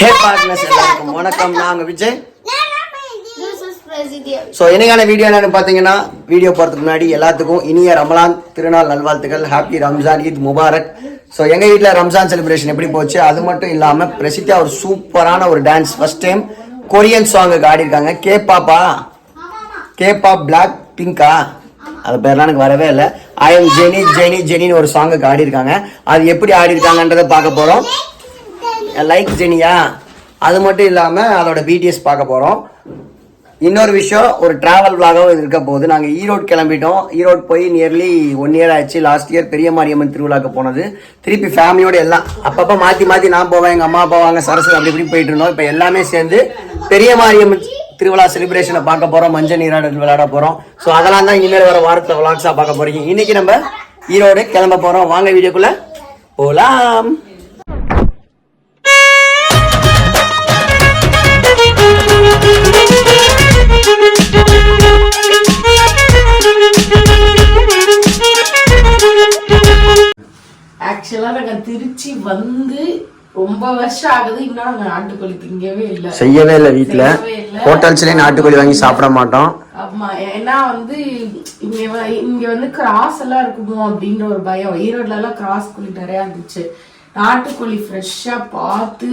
ஹே partners எல்லாருக்கும் வணக்கம். நாங்க விஜய். ஸோ என்னைக்கான வீடியோ என்னன்னு பார்த்தீங்கன்னா வீடியோ போகிறதுக்கு முன்னாடி எல்லாத்துக்கும் இனிய ரமலான் திருநாள் நல்வாழ்த்துக்கள். ஹாப்பி ரம்ஜான் ஈத் முபாரக் ஸோ எங்கள் வீட்டில் ரம்ஜான் செலிப்ரேஷன் எப்படி போச்சு? அது மட்டும் இல்லாமல் பிரசித்தியா ஒரு சூப்பரான ஒரு டான்ஸ் ஃபர்ஸ்ட் டைம் கொரியன் சாங்குக்கு ஆடிருக்காங்க கே பாப்பா கே பாப் பிளாக் பிங்கா அது பேர்லாம் எனக்கு வரவே இல்லை. ஐ எம் ஜெனி ஜெனி ஜெனின்னு ஒரு சாங்குக்கு ஆடிருக்காங்க அது எப்படி ஆடிருக்காங்கன்றதை பார்க்க போகிறோம் லைக் ஜெனியா. அது மட்டும் இல்லாமல் அதோட பிடிஎஸ் பார்க்க போகிறோம் இன்னொரு விஷயம் ஒரு ட்ராவல் vlog-ஆவும் இது இருக்க போகுது. நாங்கள் ஈரோடு கிளம்பிட்டோம். ஈரோடு போய் நியர்லி ஒன் இயர் ஆயிடுச்சு லாஸ்ட் இயர் பெரிய மாரியம்மன் திருவிழாக்கு போனது. திருப்பி ஃபேமிலியோட எல்லாம் அப்பப்போ மாற்றி மாற்றி நான் போவேன் எங்கள் அம்மா போவாங்க சரஸ்வதி அப்படி இப்படி போயிட்டு இருந்தோம். இப்போ எல்லாமே சேர்ந்து பெரிய மாரியம்மன் திருவிழா செலிப்ரேஷனை பார்க்க போகிறோம் மஞ்சள் நீராடல் விளையாட போகிறோம் ஸோ அதெல்லாம் தான் இனிமேல் வர வாரத்தில் விளாக்ஸாக பார்க்க போகிறீங்க இன்னைக்கு நம்ம ஈரோடு கிளம்ப போகிறோம் வாங்க வீடியோக்குள்ள போலாம். ஆக்சுவலா நாங்க திருச்சி வந்து ரொம்ப வருஷம் ஆகுது. இன்னும் நாங்க நாட்டுக்கோழி திங்கவே இல்ல. செய்யவே இல்லை வீட்டில். ஹோட்டல்ஸ்லேயே நாட்டுக்கோழி வாங்கி சாப்பிட மாட்டோம். ஆமா. ஏன்னா வந்து இங்க இங்க வந்து கிராஸ் எல்லாம் இருக்குமோ அப்படின்ற ஒரு பயம். ஈரோட்ல எல்லாம் கிராஸ் கோழி நிறைய இருந்துச்சு. நாட்டுக்கோழி ஃப்ரெஷ்ஷா பார்த்து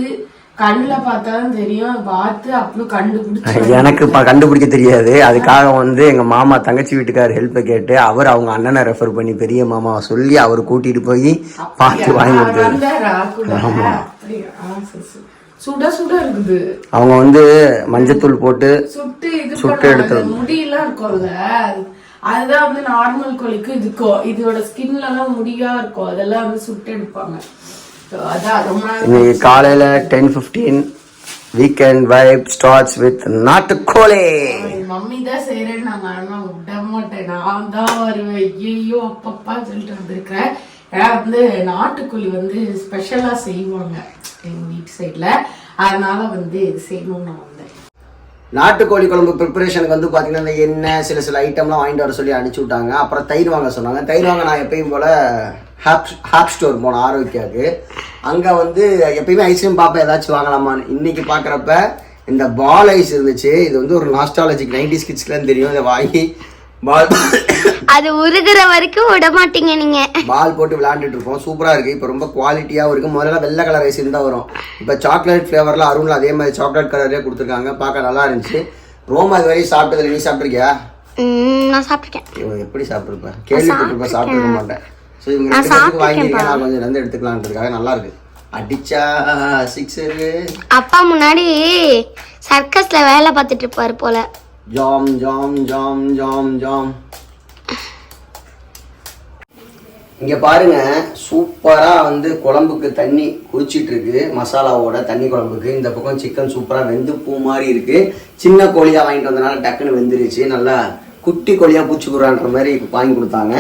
கண்ணுல பார்த்தாதான் தெரியும் பார்த்து அப்புறம் கண்டுபிடிச்சு எனக்கு இப்ப கண்டுபிடிக்க தெரியாது. அதுக்காக வந்து எங்க மாமா தங்கச்சி வீட்டுக்கார் ஹெல்ப்பை கேட்டு அவர் அவங்க அண்ணனை ரெஃபர் பண்ணி பெரிய மாமாவை சொல்லி அவர் கூட்டிட்டு போய் பார்த்து வாங்கி. சுட சுட இருக்குது. அவங்க வந்து மஞ்சத்தூள் போட்டு சுட்டு இது சுட்டு. அந்த முடியெல்லாம் இருக்கும்ல? அது- அதுதான் வந்து நார்மல் கோழிக்கும் இதுக்கும் இதோட ஸ்கின்ல எல்லாம் முடியா இருக்கும் அதெல்லாம் வந்து சுட்டு எடுப்பாங்க. இன்னைக்கு காலையில ten fifteen weekend vibe starts with நாட்டுக்கோழி. மம்மி தான் செய்யறேன்னு நாங்க ஆனா விட மாட்டேன். நான் தான் வருவேன். ஐயோ அப்பப்பா சொல்லிட்டு வந்திருக்கேன் ஏன்னா வந்து நாட்டுக்கோழி வந்து ஸ்பெஷலா செய்வாங்க எங்க வீட்டு சைட்ல அதனால வந்து செய்யணும்னு நான் வந்தேன். நாட்டுக்கோழி குழம்பு ப்ரிப்பரேஷனுக்கு வந்து பார்த்தீங்கன்னா இந்த எண்ணெய் சில சில ஐட்டம்லாம் வாங்கிட்டு வர சொல்லி அனுப்பிச்சு விட்டாங்க. அப்புறம் தயிர் வாங்க சொன்னாங்க. தயிர் வாங்க நான் எப்பயும் போல் ஹாப் ஹாப் ஸ்டோர் போனேன் ஆரோக்கியாவுக்கு. அங்கே வந்து எப்பயுமே ஐஸ்கிரீம் பார்ப்பேன் ஏதாச்சும் வாங்கலாமான்னு. இன்னைக்கு பார்க்குறப்ப இந்த பால் ஐஸ் இருந்துச்சு. இது வந்து ஒரு நாஸ்டாலஜிக் நைன்டி ஸ்கிட்ஸ்லாம் தெரியும். இதை வாங்கி பால் அது உருகுற வரைக்கும் விட மாட்டீங்க நீங்க. பால் போட்டு விளையாண்டுட்டு இருப்போம். சூப்பராக இருக்குது இப்போ ரொம்ப குவாலிட்டியாகவும் இருக்குது முதல்ல வெள்ளை கலர் ஐஸ் இருந்தால் வரும். இப்போ சாக்லேட் ஃப்ளேவரில் அருணில் அதே மாதிரி சாக்லேட் கலர்லேயே கொடுத்துருக்காங்க. பார்க்க நல்லா இருந்துச்சு. ரோமா இது வரையும் சாப்பிட்டதில்ல. நீ சாப்பிட்ருக்கியா நான் சாப்பிட்டுட்டேன். இவன் எப்படி சாப்பிட்டுருப்பேன் கேள்விப்பட்டிருப்பேன் சாப்பிட்டுருக்க மாட்டேன். ஸோ இவங்க ரெண்டு வாங்கியிருக்கேன் நான் கொஞ்சம் ரெண்டு எடுத்துக்கலான்றதுக்காக நல்லா இருக்கு. அடிச்சா சிக்ஸரு அப்பா முன்னாடி சர்க்கஸ்ல வேலை பார்த்துட்டு இருப்பாரு போல. Jam jam jam jam jam. இங்கே பாருங்க சூப்பராக வந்து குழம்புக்கு தண்ணி குடிச்சிட்டு இருக்கு மசாலாவோட தண்ணி குழம்புக்கு. இந்த பக்கம் சிக்கன் சூப்பராக வெந்து பூ மாதிரி இருக்கு. சின்ன கோழியாக வாங்கிட்டு வந்தனால டக்குன்னு வெந்துருச்சு. நல்லா குட்டி கோழியா பூச்சிக்குறான்ற மாதிரி இப்போ வாங்கி கொடுத்தாங்க.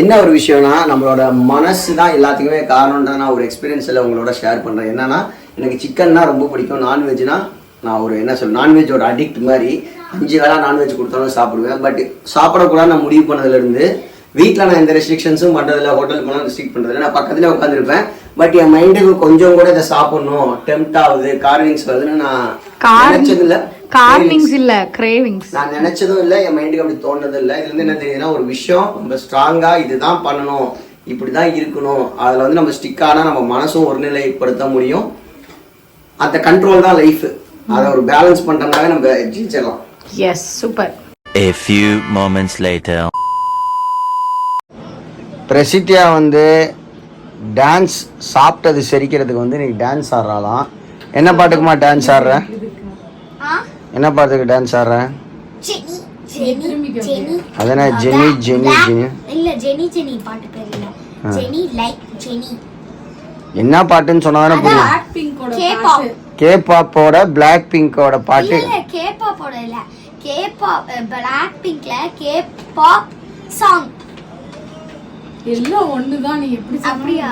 என்ன ஒரு விஷயம்னா நம்மளோட மனசு தான் எல்லாத்துக்குமே காரணம்ன்ற நான் ஒரு எக்ஸ்பீரியன்ஸில் உங்களோட ஷேர் பண்ணுறேன் என்னன்னா எனக்கு சிக்கன்னா ரொம்ப பிடிக்கும். நான்வெஜ்னா நான் ஒரு என்ன சொல் நான்வெஜ்ஜோட அடிக்ட் மாதிரி அஞ்சு வேளா நான்வெஜ் கொடுத்தாலும் சாப்பிடுவேன். பட் சாப்பிடக்கூடாது நான் முடிவு பண்ணதுலேருந்து வீட்டில் நான் எந்த ரெஸ்ட்ரிக்ஷன்ஸும் பண்ணுறதில்ல ஹோட்டல் போனால் ரெஸ்ட்ரிக்ட் பண்ணுறதில்ல நான் பக்கத்துல உட்காந்துருப்பேன் பட் என் மைண்டுக்கு கொஞ்சம் கூட இதை சாப்பிடணும். டெம்ட் ஆகுது கார்விங்ஸ் வருதுன்னு நான் நினைச்சதில்ல. கார்னிங்ஸ் இல்ல கிரேவிங்ஸ் நான் நினைச்சதும் இல்லை என் மைண்டுக்கு அப்படி தோணுனதும் இல்லை இதுல இருந்து என்ன தெரியுதுன்னா ஒரு விஷயம் ரொம்ப ஸ்ட்ராங்கா இதுதான் பண்ணணும். இப்படிதான் இருக்கணும். அதுல வந்து நம்ம ஸ்டிக் ஆனா நம்ம மனசும் ஒருநிலைப்படுத்த முடியும். அந்த கண்ட்ரோல் தான் லைஃப் அதை ஒரு பேலன்ஸ் பண்றதுனால நம்ம ஜெயிச்சிடலாம் yes super A few moments later. பிரசித்தியா வந்து டான்ஸ் சாப்பிட்டது செரிக்கிறதுக்கு வந்து இன்னைக்கு டான்ஸ் ஆடுறாளாம். என்ன பாட்டுக்குமா டான்ஸ் ஆடுற? என்ன பாட்டுக்கு டான்ஸ் ஆடுற? அதனா ஜெனி ஜெனி ஜெனி? இல்ல ஜெனி ஜெனி பாட்டு பேர் இல்ல. Jenny like Jenny. என்ன பாட்டுன்னு சொன்னாதானே புரியும். கேபாப் கே பாப்போட பிளாக் பிங்கோட பாட்டு. இல்ல கேபாப்போட இல்ல. கேபாப் பிளாக் பிங்க்ல கேபாப் சாங் எல்லாம் ஒண்ணுதான் நீ எப்படி அப்படியா?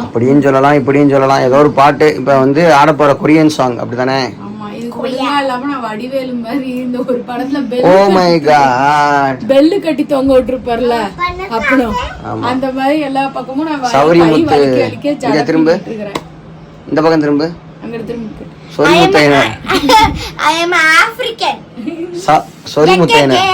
அப்படின்னு சொல்லலாம் இப்படின்னு சொல்லலாம். ஏதோ ஒரு பாட்டு இப்போ வந்து ஆட போற கொரியன் சாங் அப்படிதானே ஆமா இது கொடியா இல்லாம நான் வடிவேலு மாதிரி இந்த ஒரு படத்துல bell oh my God bell கட்டி தொங்க விட்டுருப்பார்ல அப்புறம் அந்த மாதிரி எல்லா பக்கமும் நான் சௌரி முத்து. திரும்ப. இந்த பக்கம் திரும்ப. அங்க திரும்பி. Sori Muthaiyanar I am African ச- சொரி முத்தையனார்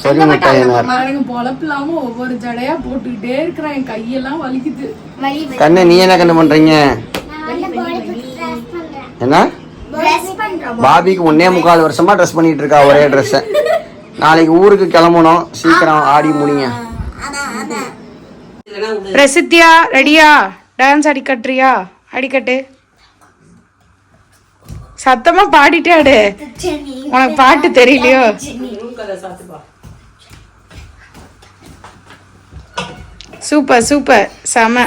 சொரி முத்தையனார் பாருங்க பொழப்பில்லாம ஒவ்வொரு ஜடையா போட்டுக்கிட்டே இருக்கிறேன். என் கையெல்லாம் வலிக்குது. கண்ணு நீ என்ன கண்ணு பண்றீங்க? என்ன? பாபிக்கு ஒன்னே முக்கால் வருஷமா ட்ரெஸ் பண்ணிட்டு இருக்கா ஒரே ட்ரெஸ் நாளைக்கு ஊருக்கு கிளம்பணும். சீக்கிரம் ஆடி முடிங்க. பிரசித்தியா ரெடியா? டான்ஸ் அடிக்கட்டுறியா அடிக்கட்டு. சத்தமா பாடிட்டே ஆடு. உனக்கு பாட்டு தெரியலையோ? Super super. செம.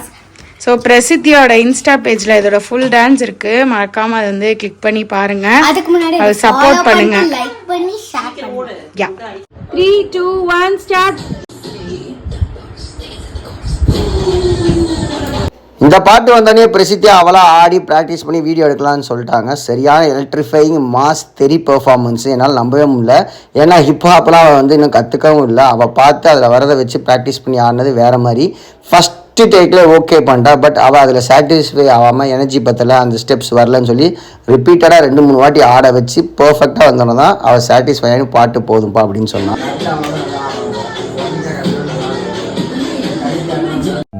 ஸோ பிரசித்தியோட இன்ஸ்டா பேஜ்ல இதோட ஃபுல் டான்ஸ் இருக்கு. மறக்காம அதை வந்து கிளிக் பண்ணி பாருங்க. அதுக்கு முன்னாடி அது சப்போர்ட் பண்ணுங்க. லைக் பண்ணி ஷேர் பண்ணுங்க. Yeah three two one start இந்த பாட்டு வந்தோடனே பிரசித்தி அவளா ஆடி ப்ராக்டிஸ் பண்ணி வீடியோ எடுக்கலாம்னு சொல்லிட்டாங்க. சரியான எலக்ட்ரிஃபைங் மாஸ் தெரி பெர்ஃபார்மன்ஸ் என்னால் நம்பவே முடியல. ஏன்னா ஹிப்ஹாப்லாம் அவள் வந்து இன்னும் கற்றுக்கவும் இல்லை. அவள் பார்த்து அதில் வரதை வச்சு ப்ராக்டிஸ் பண்ணி ஆடினது வேறு மாதிரி. ஃபஸ்ட்டு டேக்கில் ஓகே பண்ணிட்டா. பட் அவள் அதில் சாட்டிஸ்ஃபை ஆகாமல் எனர்ஜி பத்தலை. அந்த ஸ்டெப்ஸ் வரலன்னு சொல்லி ரிப்பீட்டடாக ரெண்டு மூணு வாட்டி ஆட வச்சு பர்ஃபெக்டாக வந்தோன்னே தான் அவள் சாட்டிஸ்ஃபை ஆகி பாட்டு போதும்ப்பா அப்படின்னு சொன்னான்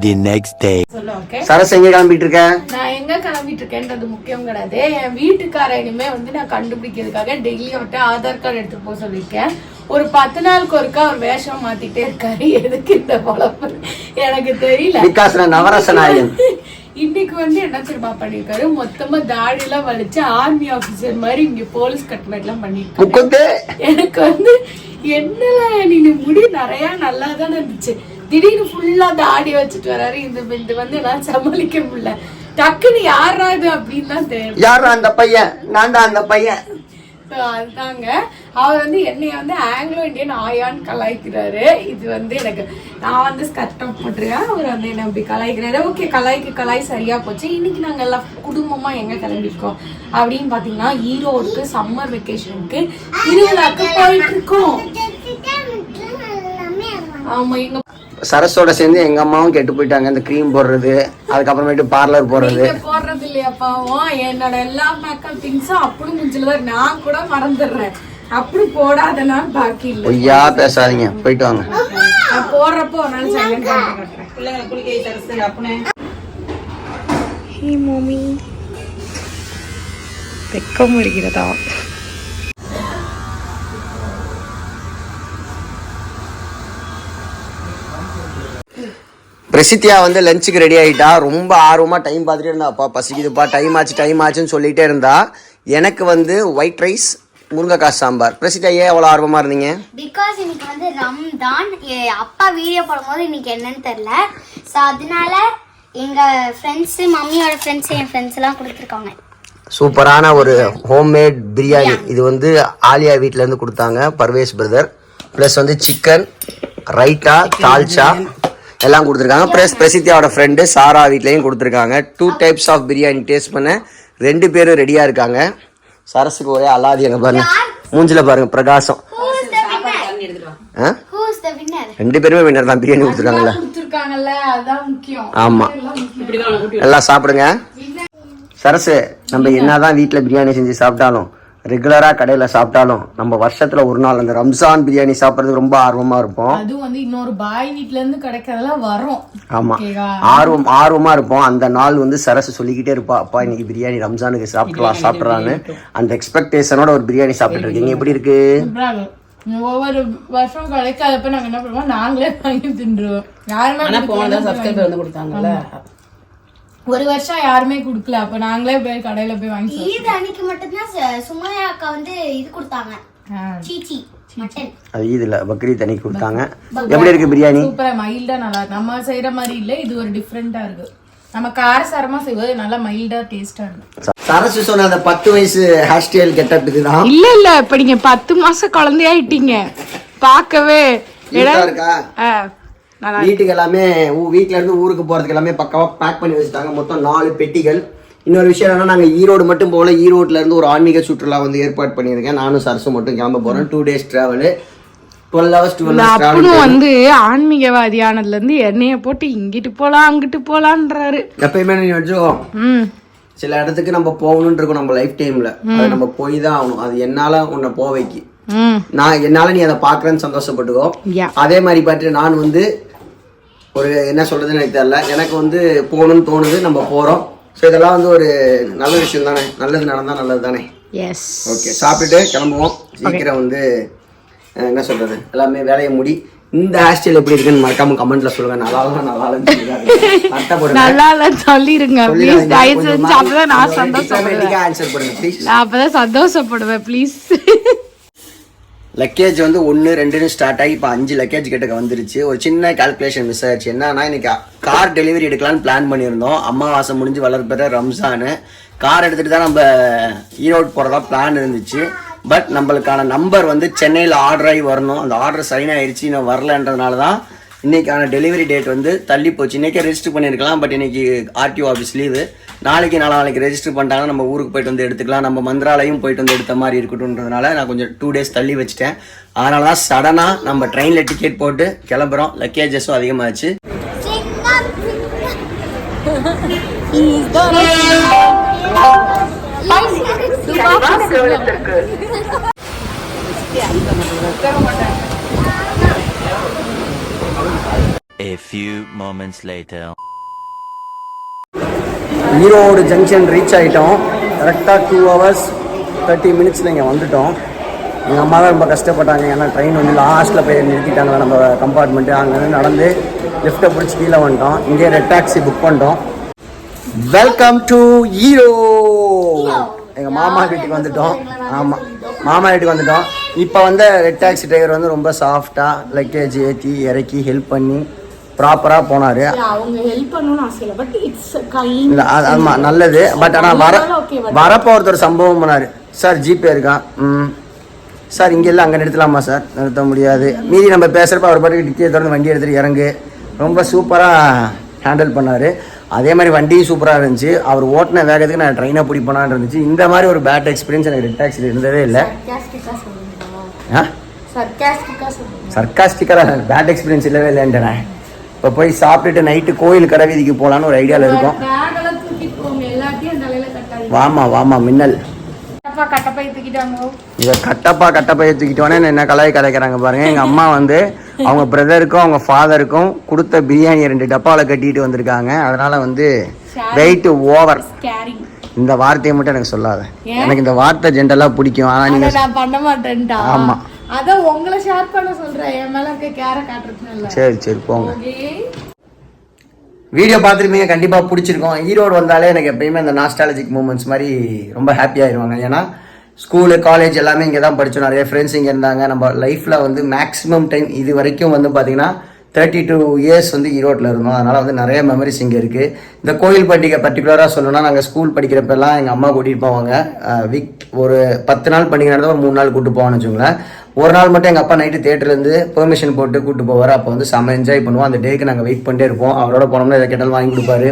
Day. சொல்ல ஓகே சரஸ் எங்கே கிளம்பிட்டு இருக்க நான் எங்க கிளம்பிட்டு இருக்கேன்றது முக்கியம் கிடையாது. என் வீட்டுக்கார இனிமே வந்து நான் கண்டுபிடிக்கிறதுக்காக டெய்லி அவர்கிட்ட ஆதார் கார்டு எடுத்து போக சொல்லியிருக்கேன். ஒரு பத்து நாளுக்கு ஒருக்கா அவர் வேஷம் மாத்திட்டே இருக்காரு. எதுக்கு இந்த பொழப்பு? எனக்கு தெரியல. நவரச நாயகன். இன்னைக்கு வந்து என்ன தெரியுமா பண்ணிருக்காரு மொத்தமா தாடி எல்லாம் வலிச்சு ஆர்மி ஆபீசர் மாதிரி இங்க போலீஸ் கட்மெண்ட் எல்லாம் பண்ணிருக்காரு எனக்கு வந்து என்னல நீ முடி நிறைய நல்லா தானே இருந்துச்சு. திடீர்னு ஃபுல்லா தாடி வச்சுட்டு வராரு இந்த இது வந்து என்னால சமாளிக்க முடியல. டக்குன்னு யாரா இது அப்படின்னு தான் தெரியும். யார் அந்த பையன்? நான் தான் அந்த பையன். அதுதாங்க. அவர் வந்து என்னைய வந்து ஆங்கிலோ இந்தியன் ஆயான்னு கலாய்க்கிறாரு. இது வந்து எனக்கு நான் வந்து ஸ்கர்ட்டம் போட்டிருக்கேன். அவர் வந்து என்ன இப்படி கலாய்க்கிறாரு. ஓகே கலாய்க்கு கலாய் சரியா போச்சு. இன்னைக்கு நாங்க எல்லாம் குடும்பமா எங்க கிளம்பிருக்கோம் அப்படின்னு பாத்தீங்கன்னா ஈரோடுக்கு சம்மர் வெக்கேஷனுக்கு திருவிழாக்கு போயிட்டு இருக்கோம் ஆமா எங்க சரஸோட சேர்ந்து எங்க அம்மாவும் கெட்டு போயிட்டாங்க. இந்த க்ரீம் போடுறது அதுக்கப்புறமேட்டு பார்லர் போடுறது. போடுறது இல்லையாப்பாவும் என்னோட எல்லா மேக்கப் திங்ஸும் அப்படி முடிஞ்சல நான் கூட மறந்துடுறேன். அப்படி போடாதனா பாக்கி இல்ல. பொய்யா பேசாதீங்க. போயிட்டு வாங்க. நான் போடுறப்போ ஒரு நாள் சைலண்ட் பண்ணிட்டு கட்டுறேன். Hey mummy. வெக்கம் வருகிறதா பிரசித்தியா வந்து லஞ்சுக்கு ரெடி ஆகிட்டா ரொம்ப ஆர்வமாக டைம் பார்த்துட்டே இருந்தா அப்பா பசிக்குதுப்பா டைம் ஆச்சு டைம் ஆச்சுன்னு சொல்லிட்டே இருந்தா எனக்கு வந்து ஒயிட் ரைஸ் முருங்கைக்காய் சாம்பார். பிரசித்தியா ஏன் அவ்வளோ ஆர்வமாக இருந்தீங்க? பிகாஸ் இன்னைக்கு வந்து ரம்தான் அப்பா வீடியோ போடும்போது இன்னைக்கு என்னன்னு தெரியல. ஸோ அதனால எங்க ஃப்ரெண்ட்ஸ் மம்மியோட ஃப்ரெண்ட்ஸ் என் ஃப்ரெண்ட்ஸ் எல்லாம் கொடுத்துருக்காங்க. சூப்பரான ஒரு ஹோம்மேட் பிரியாணி இது வந்து ஆலியா வீட்ல இருந்து கொடுத்தாங்க பர்வேஸ் பிரதர் ப்ளஸ் வந்து சிக்கன் ரைட்டா தால்ச்சா. எல்லாம் கொடுத்துருக்காங்க. ப்ளஸ் பிரசித்தியாவோட ஃப்ரெண்டு சாரா வீட்லேயும் கொடுத்துருக்காங்க. Two types of biryani taste பண்ண ரெண்டு பேரும் ரெடியாக இருக்காங்க. சரஸுக்கு ஒரே அல்லாதி எங்க பாருங்க. மூஞ்சில பாருங்க பிரகாசம். ரெண்டு பேருமே வின்னர் தான் பிரியாணி கொடுத்துருக்காங்கல்ல. கொடுத்துருக்காங்கல்ல அதான் முக்கியம். ஆமா. எல்லாம் சாப்பிடுங்க. சரசு நம்ம என்னதான் வீட்டில் பிரியாணி செஞ்சு சாப்பிட்டாலும் ரெகுலராக கடையில் சாப்பிட்டாலும் நம்ம வருஷத்துல ஒரு நாள் அந்த ரம்ஜான் பிரியாணி சாப்பிட்றதுக்கு ரொம்ப ஆர்வமா இருப்போம். அதுவும் வந்து இன்னொரு பாய் வீட்ல இருந்து கிடைக்கிறதெல்லாம் வரும் ஆமா. ஓகேவா? ஆர்வம் ஆர்வமா இருப்போம். அந்த நாள் வந்து சரசு சொல்லிக்கிட்டே இருப்பா அப்பா இன்னைக்கு பிரியாணி ரம்ஜானுக்கு சாப்பிடலாம் சாப்பிட்றான்னு அந்த எக்ஸ்பெக்டேஷனோட ஒரு பிரியாணி சாப்பிட்டு இருக்கீங்க. எப்படி இருக்கு? ஒவ்வொரு வருஷம் கிடைக்காதப்ப நாங்க என்ன பண்ணுவோம்? நாங்களே வாங்கி தின்றுவோம். யாருமே கொடுக்கல. வந்து கொடுத்தாங்கல்ல? ஒரு வருஷம் யாருமே கொடுக்கல. அப்ப நாங்களே போய் கடையில போய் வாங்கி. ஈத் அன்னைக்கு மட்டும்தான் சு- சுமையா அக்கா வந்து இது கொடுத்தாங்க. சீச்சி மட்டன். அது இதுல பக்ரீத் அன்னைக்கு கொடுத்தாங்க. எப்படி இருக்கு பிரியாணி? சூப்பரா மைல்டா நல்லா இருக்கு. நம்ம செய்யற மாதிரி இல்ல இது ஒரு டிஃப்ரெண்டா இருக்கு. நம்ம காரசாரமா செய்வது நல்லா மைல்டா டேஸ்டா இருக்கு. சரசு சொன்ன அந்த பத்து வயசு ஹேர் ஸ்டைல் கெட்டப் இதுதான். இல்ல இல்ல இப்ப நீங்க பத்து மாசம் குழந்தையாயிட்டீங்க. பார்க்கவே நீட்டா இருக்கா? ஆ, நல்லா வீட்டுக்கு எல்லாமே வீட்ல இருந்து ஊருக்கு போறதுக்கு எல்லாமே பக்காவா பேக் பண்ணி வச்சுட்டாங்க. மொத்தம் நாலு பெட்டிகள். இன்னொரு விஷயம் என்னன்னா நாங்க ஈரோடு மட்டும் போல ஈரோட்ல இருந்து ஒரு ஆன்மீக சுற்றுலா வந்து ஏற்பாடு பண்ணியிருக்கேன். நானும் சரசு மட்டும் கிளம்ப போறோம். டூ டேஸ் டிராவல் அப்பனும் வந்து ஆன்மீகவாதியானதுல இருந்து எண்ணெய போட்டு இங்கிட்டு போலாம் அங்கிட்டு போலான்றாரு. எப்பயுமே நீ வச்சுக்கோ சில இடத்துக்கு நம்ம போகணும்னு இருக்கும் நம்ம லைஃப் டைம்ல அது நம்ம போய் தான் ஆகணும். அது என்னால உன்னை போக வைக்கி. ம். நான் என்னால நீ அதை பாக்குறேன்னு சந்தோஷப்பட்டுக்கோ. அதே மாதிரி பார்த்து நான் வந்து ஒரு என்ன சொல்றதுன்னு எனக்கு தெரியல. எனக்கு வந்து போகணும்னு தோணுது நம்ம போறோம். ஸோ இதெல்லாம் வந்து ஒரு நல்ல விஷயம் தானே? நல்லது நடந்தா நல்லது தானே? எஸ் ஓகே சாப்பிட்டுட்டு கிளம்புவோம். சீக்கிரம் வந்து என்ன சொல்றது? எல்லாமே வேலையை முடி இந்த ஹேர் ஸ்டைல் எப்படி இருக்குன்னு மறக்காம கமெண்ட்ல சொல்லுங்க. நல்லா இல்ல நல்லா போடுங்க. நல்லா இல்ல சொல்லிருங்க ப்ளீஸ் தயவு செஞ்சு அப்பதான் நான் சந்தோஷப்படுவேன். ஆன்சர் பண்ணுங்க ப்ளீஸ் நான் அப்பதான் சந்தோஷப்படுவேன் ப்ளீஸ் லக்கேஜ் வந்து ஒன்று ரெண்டுன்னு ஸ்டார்ட் ஆகி இப்போ அஞ்சு லக்கேஜ் கிட்டக்க வந்துருச்சு. ஒரு சின்ன கால்குலேஷன் மிஸ் ஆயிடுச்சு. என்னன்னா இன்னைக்கு கார் டெலிவரி எடுக்கலாம்னு பிளான் பண்ணியிருந்தோம். அம்மாவாசை முடிஞ்சு வளர்ப்பெற ரம்ஜானு. கார் எடுத்துகிட்டு தான் நம்ம ஈரோடு போகிறதா பிளான் இருந்துச்சு. பட் நம்மளுக்கான நம்பர் வந்து சென்னையில் ஆர்டர் ஆகி வரணும். அந்த ஆர்டர் சைன் ஆயிடுச்சு இன்னும் வரலன்றதுனால தான் இன்னைக்கான டெலிவரி டேட் வந்து தள்ளி போச்சு. இன்றைக்கே ரெஜிஸ்டர் பண்ணியிருக்கலாம். பட் இன்னைக்கு ஆர்டிஓ ஆஃபீஸ் லீவு நாளைக்கு நாளைக்கு ரெஜிஸ்டர் பண்ணிட்டாங்கன்னா நம்ம ஊருக்கு போயிட்டு வந்து எடுத்துக்கலாம். நம்ம மந்திராலயம் போயிட்டு வந்து எடுத்த மாதிரி இருக்கட்டும்ன்றதுனால நான் கொஞ்சம் டூ டேஸ் தள்ளி வச்சுட்டேன். அதனால தான் சடனாக நம்ம ட்ரெயினில் டிக்கெட் போட்டு கிளம்புறோம். லக்கேஜஸும் அதிகமாச்சு. A few moments later. Erode junction reach ஆகிட்டோம் கரெக்டாக டூ ஹவர்ஸ் தேர்ட்டி மினிட்ஸில் இங்கே வந்துட்டோம். எங்கள் அம்மா தான் ரொம்ப கஷ்டப்பட்டாங்க. ஏன்னா ட்ரெயின் வந்து லாஸ்ட்டில் போய் நிறுத்திட்டாங்க. நம்ம கம்பார்ட்மெண்ட்டு அங்கேருந்து நடந்து லிஃப்ட்டை பிடிச்சி கீழே வந்துட்டோம். இங்கே ரெட் டாக்ஸி புக் பண்ணிட்டோம். வெல்கம் டு ஈரோ எங்கள் மாமா வீட்டுக்கு வந்துட்டோம். ஆமாம் மாமா வீட்டுக்கு வந்துட்டோம். இப்போ வந்து ரெட் டாக்ஸி டிரைவர் வந்து ரொம்ப சாஃப்டாக லக்கேஜ் ஏற்றி இறக்கி ஹெல்ப் பண்ணி ப்ராப்பராக போனார். அவங்க ஹெல்ப் பண்ணணும்னு ஆசை இல்லை. பட் இட்ஸ் கைண்ட் இல்ல அது- ஆமா நல்லது. பட் ஆனா வர வரப்போ ஒருத்தர் சம்பவம் பண்ணாரு. சார் ஜிபே இருக்கான் ம். சார் இங்க இல்ல அங்க நிறுத்தலாமா சார்? நிறுத்த முடியாது. மீறி நம்ம பேசுறப்ப அவர் பாட்டுக்கு டிக்கியை திறந்து வண்டி எடுத்துட்டு இறங்கு. ரொம்ப சூப்பரா ஹேண்டில் பண்ணாரு. அதே மாதிரி வண்டியும் சூப்பரா இருந்துச்சு. அவர் ஓட்டின வேகத்துக்கு நான் ட்ரெயினை பிடிப்போனான்னு இருந்துச்சு. இந்த மாதிரி ஒரு பேட் எக்ஸ்பீரியன்ஸ் எனக்கு ரெட் டாக்ஸியில் இருந்ததே இல்லை. ஆ சர்க்காஸ்டிக்கா சொல்லுங்க. சர்க்காஸ்டிக்கராக பேட் எக்ஸ்பீரியன்ஸ் இல்லவே இல்லைன்றேன். இப்போ போய் சாப்பிட்டுட்டு நைட்டு கோயில் கடை வீதிக்கு போகலான்னு ஒரு ஐடியாவில் இருக்கோம். வாமா வாமா மின்னல். இதை கட்டப்பா கட்டப்பையை தூக்கிட்டோன்னே என்ன கலாய் கலைக்கிறாங்க பாருங்க. எங்க அம்மா வந்து அவங்க பிரதருக்கும் அவங்க ஃபாதருக்கும் கொடுத்த பிரியாணி ரெண்டு டப்பாவில் கட்டிட்டு வந்திருக்காங்க. அதனால வந்து வெயிட் ஓவர் இந்த வார்த்தையை மட்டும் எனக்கு சொல்லாத. எனக்கு இந்த வார்த்தை ஜென்ரலாக பிடிக்கும். ஆனால் நீங்க நான் பண்ண மாட்டேன்டா. ஆமா. அதான் உங்களை ஷேர் பண்ண சொல்றேன். என் மேல இருக்க கேர காட்டுறது இல்ல. சரி சரி போங்க. வீடியோ பார்த்துருப்பீங்க கண்டிப்பாக பிடிச்சிருக்கும். ஈரோடு வந்தாலே எனக்கு எப்பயுமே அந்த நாஸ்டாலஜிக் மூமெண்ட்ஸ் மாதிரி ரொம்ப ஹாப்பியாகிடுவாங்க ஏன்னா ஸ்கூலு காலேஜ் எல்லாமே இங்கே தான் படித்தோம் நிறைய ஃப்ரெண்ட்ஸ் இங்கே இருந்தாங்க. நம்ம லைஃப்பில் வந்து மேக்ஸிமம் டைம் இது வரைக்கும் வந்து பார்த்திங்கன்னா தேர்ட்டி டூ இயர்ஸ் வந்து ஈரோட்டில் இருந்தோம். அதனால் வந்து நிறைய மெமரிஸ் இங்கே இருக்குது இந்த கோயில் பண்டிகை பர்டிகுலராக சொல்லணும்னா நாங்கள் ஸ்கூல் படிக்கிறப்பெல்லாம் எங்கள் அம்மா கூட்டிகிட்டு போவாங்க. வீக் ஒரு பத்து நாள் பண்டிகை நடந்தால் ஒரு மூணு நாள் கூட்டு போவான்னு வச்சுங்களேன் ஒரு நாள் மட்டும் எங்கள் அப்பா நைட்டு தேட்டர்லேருந்து பெர்மிஷன் போட்டு கூப்பிட்டு போவார். அப்போ வந்து செம்ம என்ஜாய் பண்ணுவோம். அந்த டேக்கு நாங்கள் வெயிட் பண்ணிட்டே இருப்போம். அவரோட போனோம்னா எதை கேட்டாலும் வாங்கி கொடுப்பாரு.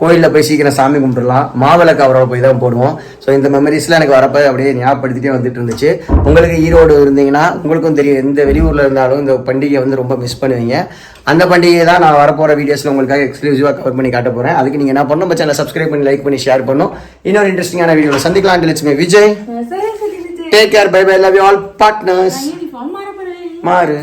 கோயிலில் போய் சீக்கிரம் சாமி கும்பிட்டுலாம் மாவிளக்கு அவரோட போய் தான் போடுவோம். ஸோ இந்த மெமரிஸ்லாம் எனக்கு வரப்போ அப்படியே ஞாபகப்படுத்திட்டே வந்துட்டு இருந்துச்சு உங்களுக்கு ஈரோடு இருந்தீங்கன்னா உங்களுக்கும் தெரியும் எந்த வெளியூரில் இருந்தாலும் இந்த பண்டிகையை வந்து ரொம்ப மிஸ் பண்ணுவீங்க. அந்த பண்டிகையை தான் நான் வரப்போகிற வீடியோஸில் உங்களுக்காக எக்ஸ்க்ளூசிவாக கவர் பண்ணி காட்ட போகிறேன் அதுக்கு நீங்கள் என்ன பண்ணணும் சேனலை சப்ஸ்கிரைப் பண்ணி லைக் பண்ணி ஷேர் பண்ணும் இன்னொரு இன்ட்ரெஸ்டிங்கான வீடியோவில் சந்திக்கலாம். Lakshmi Vijay. Take care bye bye love you all partners மாறு.